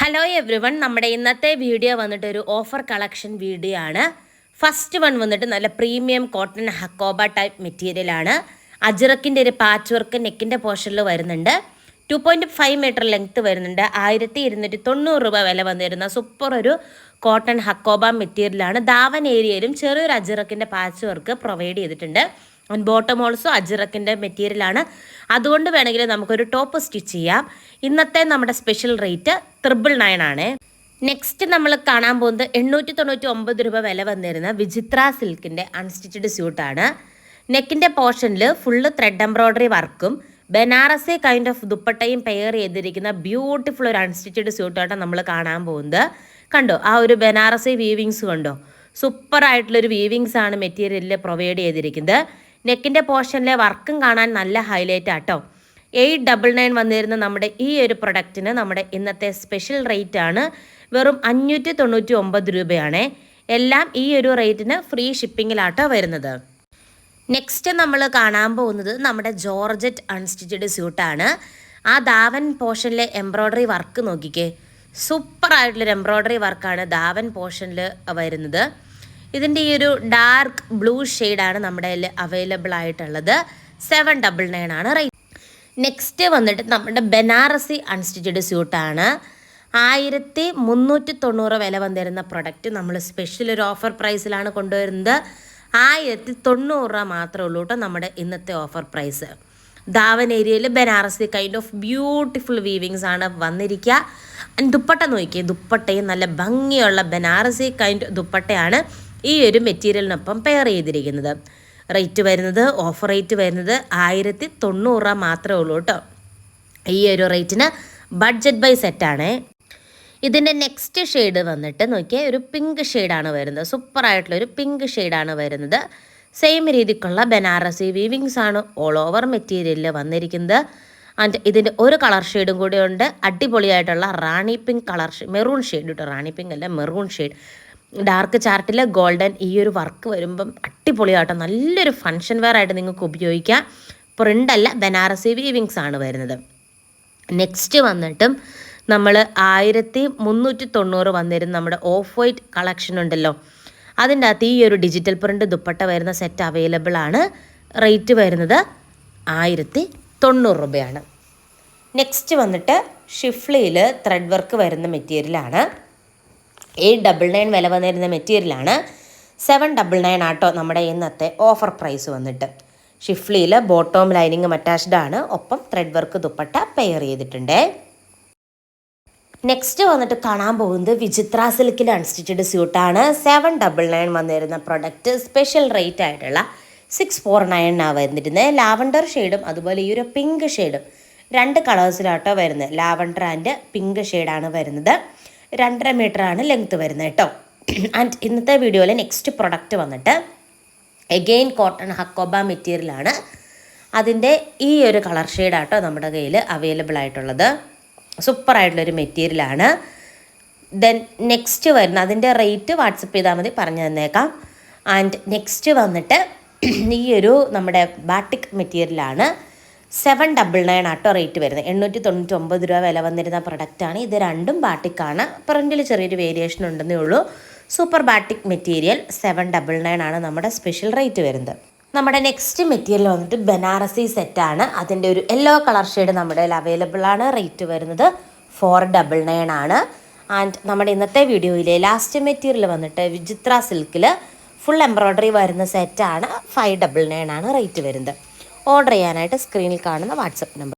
Hello every one നമ്മുടെ ഇന്നത്തെ video വന്നിട്ട് ഒരു ഓഫർ കളക്ഷൻ വീഡിയോ ആണ്. ഫസ്റ്റ് വൺ വന്നിട്ട് നല്ല premium cotton hakoba type material ആണ്. അജ്രക്കിന്റെ ഒരു പാച്ച് വർക്ക് നെക്കിന്റെ പോർഷനിൽ വരുന്നുണ്ട്. Two point five metre length വരുന്നുണ്ട്. ആയിരത്തി ഇരുന്നൂറ്റി തൊണ്ണൂറ് രൂപ വില വന്നിരുന്ന സൂപ്പർ ഒരു കോട്ടൺ ഹക്കോബ മെറ്റീരിയലാണ് ദാവൻ ഏരിയയിലും ചെറിയൊരു അജിറക്കിന്റെ പാച്ച് വർക്ക് പ്രൊവൈഡ് ചെയ്തിട്ടുണ്ട്. ആൻഡ് ബോട്ടം ഓൾസോ അജിറക്കിന്റെ മെറ്റീരിയലാണ് അതുകൊണ്ട് വേണമെങ്കിൽ നമുക്കൊരു ടോപ്പ് സ്റ്റിച്ച് ചെയ്യാം. ഇന്നത്തെ നമ്മുടെ സ്പെഷ്യൽ റേറ്റ് ത്രിബിൾ നയൻ ആണ്. നെക്സ്റ്റ് നമ്മൾ കാണാൻ പോകുന്നത് എണ്ണൂറ്റി തൊണ്ണൂറ്റി ഒമ്പത് രൂപ വില വന്നിരുന്ന വിചിത്ര സിൽക്കിന്റെ അൺസ്റ്റിച്ചഡ് സ്യൂട്ടാണ് നെക്കിന്റെ പോർഷനിൽ ഫുള്ള് ത്രെഡ് എംബ്രോയ്ഡറി വർക്കും ബനാറസി കൈൻഡ് ഓഫ് ദുപ്പട്ടയും പെയർ ചെയ്തിരിക്കുന്ന ബ്യൂട്ടിഫുൾ ഒരു അൺസ്റ്റിച്ചഡ് സ്യൂട്ടാണ് നമ്മൾ കാണാൻ പോകുന്നത്. കണ്ടോ? ആ ഒരു ബനാറസി വീവിങ്സ് കണ്ടോ? സൂപ്പറായിട്ടുള്ളൊരു വീവിങ്സ് ആണ് മെറ്റീരിയലിൽ പ്രൊവൈഡ് ചെയ്തിരിക്കുന്നത്. നെക്കിന്റെ പോർഷനിലെ വർക്കും കാണാൻ നല്ല ഹൈലൈറ്റ് ആട്ടോ. എയ്റ്റ് ഡബിൾ നയൻ വന്നിരുന്ന നമ്മുടെ ഈ ഒരു പ്രൊഡക്റ്റിന് നമ്മുടെ ഇന്നത്തെ സ്പെഷ്യൽ റേറ്റ് ആണ് വെറും അഞ്ഞൂറ്റി തൊണ്ണൂറ്റി ഒമ്പത് രൂപയാണ്. എല്ലാം ഈ ഒരു റേറ്റിന് ഫ്രീ ഷിപ്പിങ്ങിലാട്ടോ വരുന്നത്. നെക്സ്റ്റ് നമ്മൾ കാണാൻ പോകുന്നത് നമ്മുടെ ജോർജറ്റ് അൺസ്റ്റിച്ചഡ് സ്യൂട്ടാണ്. ആ ദാവൻ പോർഷനിലെ എംബ്രോയ്ഡറി വർക്ക് നോക്കിക്കേ. സൂപ്പർ ആയിട്ടുള്ളൊരു എംബ്രോയ്ഡറി വർക്കാണ് ദാവൻ പോർഷനിൽ വരുന്നത്. ഇതിന്റെ ഈ ഒരു ഡാർക്ക് ബ്ലൂ ഷെയ്ഡാണ് നമ്മുടെ കയ്യിൽ അവൈലബിൾ ആയിട്ടുള്ളത്. സെവൻ ഡബിൾ നയൻ ആണ്. റേറ്റ് നെക്സ്റ്റ് വന്നിട്ട് നമ്മുടെ ബനാറസി അൺസ്റ്റിച്ചഡ് സ്യൂട്ടാണ് ആയിരത്തി മുന്നൂറ്റി തൊണ്ണൂറ് വില വന്നിരുന്ന പ്രൊഡക്റ്റ് നമ്മൾ സ്പെഷ്യൽ ഒരു ഓഫർ പ്രൈസിലാണ് കൊണ്ടുവരുന്നത്. ആയിരത്തി തൊണ്ണൂറ് രൂപ മാത്രമേ ഉള്ളൂ കേട്ടോ നമ്മുടെ ഇന്നത്തെ ഓഫർ പ്രൈസ് ദാവൻ ഏരിയയിൽ Banarasi kind of beautiful weavings ആണ് വന്നിരിക്കുക. ദുപ്പട്ട നോക്കിയേ ദുപ്പട്ടയും നല്ല ഭംഗിയുള്ള ബനാറസി കൈൻഡ് ദുപ്പട്ടയാണ്. ഈ ഒരു മെറ്റീരിയലിനൊപ്പം പെയർ ചെയ്തിരിക്കുന്നത്. റേറ്റ് വരുന്നത് ഓഫർ റേറ്റ് വരുന്നത് ആയിരത്തി തൊണ്ണൂറ് രൂപ മാത്രമേ ഉള്ളൂ കേട്ടോ. ഈ ഒരു റേറ്റിന് ബഡ്ജറ്റ് ബൈ സെറ്റാണ് ഇതിന്റെ നെക്സ്റ്റ് ഷെയ്ഡ് വന്നിട്ട് നോക്കിയാൽ ഒരു പിങ്ക് ഷെയ്ഡാണ് വരുന്നത്. സൂപ്പറായിട്ടുള്ള ഒരു പിങ്ക് ഷെയ്ഡാണ് വരുന്നത്. സെയിം രീതിക്കുള്ള ബനാറസി വീവിങ്സ് ആണ് ഓൾ ഓവർ മെറ്റീരിയലിൽ വന്നിരിക്കുന്നത്. ആൻഡ് ഇതിന്റെ ഒരു കളർ ഷെയ്ഡും കൂടി ഉണ്ട്. അടിപൊളിയായിട്ടുള്ള rani pink colour maroon shade കേട്ടോ റാണി പിങ്ക് അല്ല മെറൂൺ ഷെയ്ഡ് ഡാർക്ക് ചാർട്ടിൽ ഗോൾഡൻ ഈ ഒരു വർക്ക് വരുമ്പം അടിപൊളിയാട്ടോ. നല്ലൊരു ഫങ്ഷൻ വെയർ ആയിട്ട് നിങ്ങൾക്ക് ഉപയോഗിക്കാം. പ്രിന്റ് അല്ല ബനാറസി വീവിങ്സ് ആണ് വരുന്നത്. നെക്സ്റ്റ് വന്നിട്ടും നമ്മൾ ആയിരത്തി മുന്നൂറ്റി തൊണ്ണൂറ് വന്നിരുന്ന നമ്മുടെ ഓഫ് വൈറ്റ് കളക്ഷൻ ഉണ്ടല്ലോ. അതിന്റെ അകത്ത് ഈ ഒരു ഡിജിറ്റൽ പ്രിന്റ് ദുപ്പട്ട വരുന്ന സെറ്റ് അവൈലബിൾ ആണ്. റേറ്റ് വരുന്നത് ആയിരത്തി തൊണ്ണൂറ് രൂപയാണ്. നെക്സ്റ്റ് വന്നിട്ട് ഷിഫ്ലിയിൽ ത്രെഡ് വർക്ക് വരുന്ന മെറ്റീരിയലാണ് എയ്റ്റ് ഡബിൾ നയൻ വില വന്നിരുന്ന മെറ്റീരിയലാണ്. സെവൻ ഡബിൾ നയൻ ആട്ടോ നമ്മുടെ ഇന്നത്തെ ഓഫർ പ്രൈസ് വന്നിട്ട്. ഷിഫ്ലിയിൽ ബോട്ടോം ലൈനിങ്ങും അറ്റാച്ച്ഡ് ആണ്. ഒപ്പം ത്രെഡ് വർക്ക് ദുപ്പട്ട പെയർ ചെയ്തിട്ടുണ്ട്. നെക്സ്റ്റ് വന്നിട്ട് കാണാൻ പോകുന്നത് വിചിത്ര സിൽക്കിൽ അൺസ്റ്റിച്ചഡ് സ്യൂട്ടാണ് സെവൻ ഡബിൾ നയൻ വന്നിരുന്ന പ്രൊഡക്റ്റ് സ്പെഷ്യൽ റേറ്റ് ആയിട്ടുള്ള സിക്സ് ഫോർ നയനാണ് വരുന്നിരുന്നത് ലാവണ്ടർ ഷെയ്ഡും അതുപോലെ ഈ ഒരു പിങ്ക് ഷെയ്ഡും രണ്ട് കളേഴ്സിലാട്ടോ വരുന്നത്. ലാവണ്ടർ ആൻഡ് പിങ്ക് ഷെയ്ഡാണ് വരുന്നത്. രണ്ടര മീറ്ററാണ് ലെങ്ത്ത് വരുന്നത് കേട്ടോ. ആൻഡ് ഇന്നത്തെ വീഡിയോയിലെ നെക്സ്റ്റ് പ്രൊഡക്റ്റ് വന്നിട്ട് എഗെയിൻ കോട്ടൺ ഹക്കോബ മെറ്റീരിയലാണ് അതിന്റെ ഈ ഒരു കളർ ഷെയ്ഡാട്ടോ നമ്മുടെ കയ്യിൽ അവൈലബിൾ ആയിട്ടുള്ളത്. സൂപ്പറായിട്ടുള്ളൊരു മെറ്റീരിയലാണ് ദെൻ നെക്സ്റ്റ് വരുന്ന അതിന്റെ റേറ്റ് വാട്സപ്പ് ചെയ്താൽ മതി പറഞ്ഞു തന്നേക്കാം. ആൻഡ് നെക്സ്റ്റ് വന്നിട്ട് ഈ ഒരു നമ്മുടെ ബാട്ടിക് മെറ്റീരിയലാണ് സെവൻ ഡബിൾ നയൻ ആട്ടോ റേറ്റ് വരുന്നത്. എണ്ണൂറ്റി തൊണ്ണൂറ്റി ഒമ്പത് രൂപ വില വന്നിരുന്ന പ്രൊഡക്റ്റാണ് ഇത് രണ്ടും ബാട്ടിക്കാണ് പ്രിന്റിൽ ചെറിയൊരു വേരിയേഷൻ ഉണ്ടെന്നേ ഉള്ളൂ. Super batik material seven double nine ആണ് നമ്മുടെ സ്പെഷ്യൽ റേറ്റ് വരുന്നത്. നമ്മുടെ നെക്സ്റ്റ് മെറ്റീരിയൽ വന്നിട്ട് ബനാറസി സെറ്റാണ് അതിന്റെ ഒരു യെല്ലോ കളർ ഷെയ്ഡ് നമ്മുടെ അവൈലബിൾ ആണ്. റേറ്റ് വരുന്നത് ഫോർ ഡബിൾ നയൻ ആണ്. ആൻഡ് നമ്മുടെ ഇന്നത്തെ വീഡിയോയിലെ ലാസ്റ്റ് മെറ്റീരിയൽ വന്നിട്ട് വിചിത്ര സിൽക്കിൽ ഫുൾ എംബ്രോയ്ഡറി വരുന്ന സെറ്റാണ് ഫൈവ് ഡബിൾ നയൻ ആണ് റേറ്റ് വരുന്നത്. ഓർഡർ ചെയ്യാനായിട്ട് സ്ക്രീനിൽ കാണുന്ന വാട്സപ്പ് നമ്പർ.